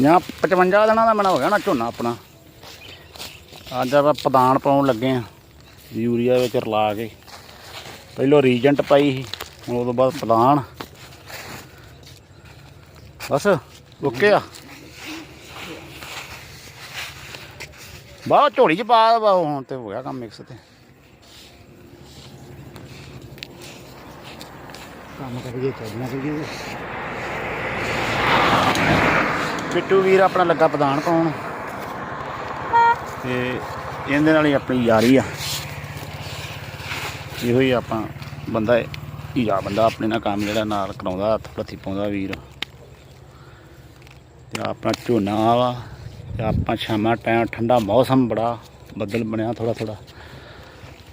ਜਾਂ 55 ਦਿਨਾਂ ਦਾ ਮਣਾ ਹੋ ਗਿਆ ਨਾ ਝੋਨਾ ਆਪਣਾ। ਅੱਜ ਆਪਾਂ ਪਦਾਨ ਪਾਉਣ ਲੱਗੇ ਆ ਯੂਰੀਆ ਵਿੱਚ ਰਲਾ ਕੇ। ਪਹਿਲਾਂ ਰੀਜੈਂਟ ਪਾਈ ਸੀ, ਹੁਣ ਤੋਂ ਬਾਅਦ ਪਦਾਨ। ਬਸ, ਓਕੇ ਆ। ਬਾਹਰ ਝੋਲੀ ਚ ਪਾ ਵਾ ਹੁਣ ਤੇ ਹੋ ਗਿਆ ਕੰਮ ਮਿਕਸ ਤੇ। ਕੰਮ ਕਰੀਏ ਚੱਲਣਾ ਕਰੀਏ ਬਿੱਟੂ ਵੀਰ ਆਪਣਾ ਲੱਗਾ ਪ੍ਰਧਾਨ ਪਾਉਣ ਤੇ ਇਹਦੇ ਨਾਲ ਹੀ ਆਪਣੀ ਯਾਰੀ ਆ। ਇਹੋ ਹੀ ਆਪਾਂ ਬੰਦਾ ਹੀਰਾ ਬੰਦਾ ਆਪਣੇ ਨਾਲ ਕੰਮ ਜਿਹੜਾ ਨਾਲ ਕਰਾਉਂਦਾ ਹੱਥ ਪੱਥੀ ਪਾਉਂਦਾ ਵੀਰ। ਤੇ ਆਪਣਾ ਝੋਨਾ ਵਾ ਤੇ ਆਪਾਂ ਸ਼ਾਮਾਂ ਟਾਈਮ ਠੰਡਾ ਮੌਸਮ ਬੜਾ ਬੱਦਲ ਬਣਿਆ ਥੋੜਾ ਥੋੜਾ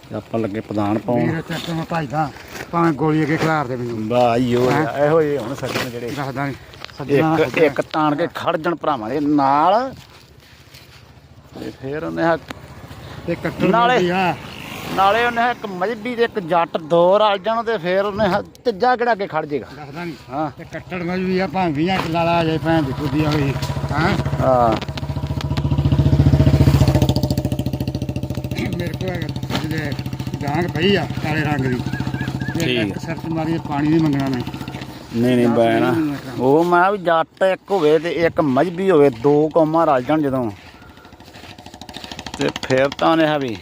ਤੇ ਆਪਾਂ ਲੱਗੇ ਪ੍ਰਧਾਨ ਪਾਉਣ ਵੀਰ ਚੱਕ ਮੈਂ ਭਾਈਦਾ ਭਾਵੇਂ ਗੋਲੀ ਅੱਗੇ ਖਿਲਾਰ ਦੇ ਮੈਨੂੰ। ਬਾਈਓ ਇਹੋ ਜਿਹੇ ਹੁਣ ਸੱਜਣ ਜਿਹੜੇ। ਦੱਸਦਾ ਨਹੀਂ ਸੱਜਣਾ ਇੱਕ ਇੱਕ ਤਾਣ ਕੇ ਖੜ ਜਾਣ ਭਰਾਵਾਂ ਦੇ ਨਾਲ। ਤੇ ਫਿਰ ਉਹਨੇ ਤੇ ਕੱਟਣ ਨਾਲੇ- ਨਾਲੇ ਉਹਨੇ ਇੱਕ ਮਜਬੀ ਤੇ ਇੱਕ ਜੱਟ ਦੋ ਰਲ ਜਾਣ ਤੇ ਫਿਰ ਉਹਨੇ ਤੀਜਾ ਕਿਹੜਾ ਅੱਗੇ ਖੜ ਜਾਏਗਾ ਦੱਸਦਾ ਨਹੀਂ ਹਾਂ। ਤੇ ਕੱਟਣ ਮਜ ਵੀ ਆ ਭਾਵੇਂ 20 ਕਿੱਲਾ ਲਾ ਜਾਏ ਭੈਣ ਦੀ ਕੁੱਦੀ ਆ ਹੋਈ ਹਾਂ। ਹਾਂ। ਮੇਰੇ ਕੋਲ ਹੈਗਾ ਜਿਹਦੇ ਡਾਂਗ ਪਈ ਆ ਕਾਲੇ ਰੰਗ ਦੀ। ਠੀਕ। ਸਰਚ ਮਾਰੀ ਪਾਣੀ ਨਹੀਂ ਮੰਗਣਾ ਮੈਂ ਨਹੀਂ ਨਹੀਂ ਬੈਣਾ। ਉਹ ਮੈਂ ਵੀ ਜੱਟ ਇੱਕ ਹੋਵੇ ਤੇ ਇੱਕ ਮਜਬੀ ਹੋਵੇ ਦੋ ਕੌਮਾਂ ਰਲ ਜਾਣ ਜਦੋਂ। ਤੇ ਫਿਰ ਤਾਂ ਹੈ ਵੀ।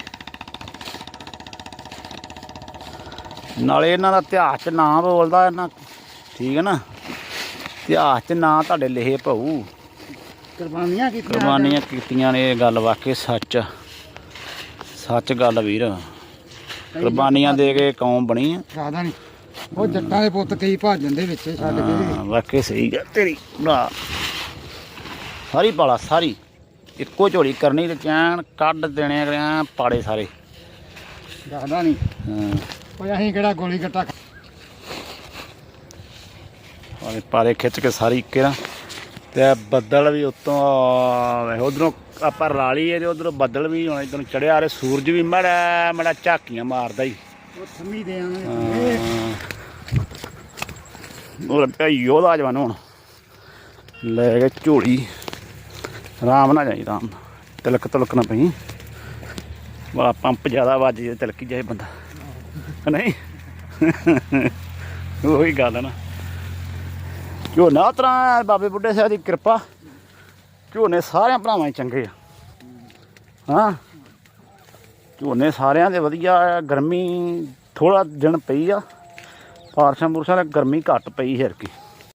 ਨਾਲੇ ਇਹਨਾਂ ਦਾ ਇਤਿਹਾਸ ਚ ਨਾਂ ਬੋਲਦਾ ਇਹਨਾਂ ਠੀਕ ਹੈ ਨਾ? ਇਤਿਹਾਸ ਚ ਨਾਂ ਤੁਹਾਡੇ ਲਿਖੇ ਪਊ ਕੁਰਬਾਨੀਆਂ ਕੀਤੀਆਂ ਕੁਰਬਾਨੀਆਂ ਕੀਤੀਆਂ ਨੇ ਇਹ ਗੱਲ ਵਾਕਈ ਸੱਚ। ਸੱਚ ਗੱਲ ਵੀਰ। ਕੁਰਬਾਨੀਆਂ ਦੇ ਕੇ ਕੌਮ ਬਣੀ ਆ। ਦੱਸਦਾ ਨਹੀਂ। ਉਹ ਜੱਟਾਂ ਦੇ ਪੁੱਤ ਕਈ ਭੱਜ ਜਾਂਦੇ ਵਿੱਚ ਛੱਡ ਕੇ ਹਾਂ, ਵਾਕਈ ਸਹੀ ਗੱਲ। ਤੇਰੀ ਭਰਾ। ਸਾਰੀ ਪਾਲਾ ਸਾਰੀ। ਇੱਕੋ ਝੋਲੀ ਕਰਨੀ ਤੇ ਚੈਨ ਕੱਢ ਦੇਣੇ ਕਰਿਆ ਪਾੜੇ ਸਾਰੇ। ਦੱਸਦਾ ਨਹੀਂ ਹਾਂ। ਓਏ ਅਸੀਂ ਕਿਹੜਾ ਗੋਲੀ ਗੱਟਾ ਪਾੜੇ ਪਾੜੇ ਖਿੱਚ ਕੇ ਸਾਰੀ ਇੱਕੇ ਨਾ। ਤੇ ਬੱਦਲ ਵੀ ਉਤੋਂ ਉਧਰੋਂ ਆਪਾਂ ਰਾਲੀ ਹੈ ਤੇ ਉਧਰੋਂ ਬੱਦਲ ਵੀ ਹੁਣ ਇਧਰੋਂ ਚੜਿਆ ਰੇ ਸੂਰਜ ਵੀ ਮੜਾ ਮੜਾ ਝਾਕੀਆਂ ਮਾਰਦਾ ਹੀ ਉਹ ਥੰਮੀ ਦੇ ਆਵੇਂ ਉਹ ਪਿਆ ਯੋਧਾ ਜਵਾਨ ਹੁਣ। ਲੈ ਕੇ ਝੋਲੀ। ਆਰਾਮ ਨਾਲ ਜਾਈ, ਆਰਾਮ ਨਾਲ। ਤਿਲਕ ਤਲਕ ਨਾ ਪਈ। ਬੜਾ ਪੰਪ ਜ਼ਿਆਦਾ ਵੱਜ ਜੇ, ਤਿਲਕੀ ਜਾਏ ਬੰਦਾ। ਨਹੀਂ? ਉਹੀ ਗੱਲ ਹੈ ਨਾ। ਝੋਨਾ ਤਰਾ ਬਾਬੇ ਬੁੱਢੇ ਸਾਹਿਬ ਦੀ ਕਿਰਪਾ। ਝੋਨੇ ਸਾਰਿਆਂ ਭਰਾਵਾਂ ਹੀ ਚੰਗੇ ਆ। ਹਾਂ? ਝੋਨੇ ਸਾਰਿਆਂ ਦੇ ਵਧੀਆ ਗਰਮੀ ਥੋੜਾ ਦਿਨ ਪਈ ਆ। ਪਾਰਸ਼ਾਂ ਪੁਰਸ਼ਾਂ ਨੇ ਗਰਮੀ ਘੱਟ ਪਈ ਹਿਰ ਕੀ।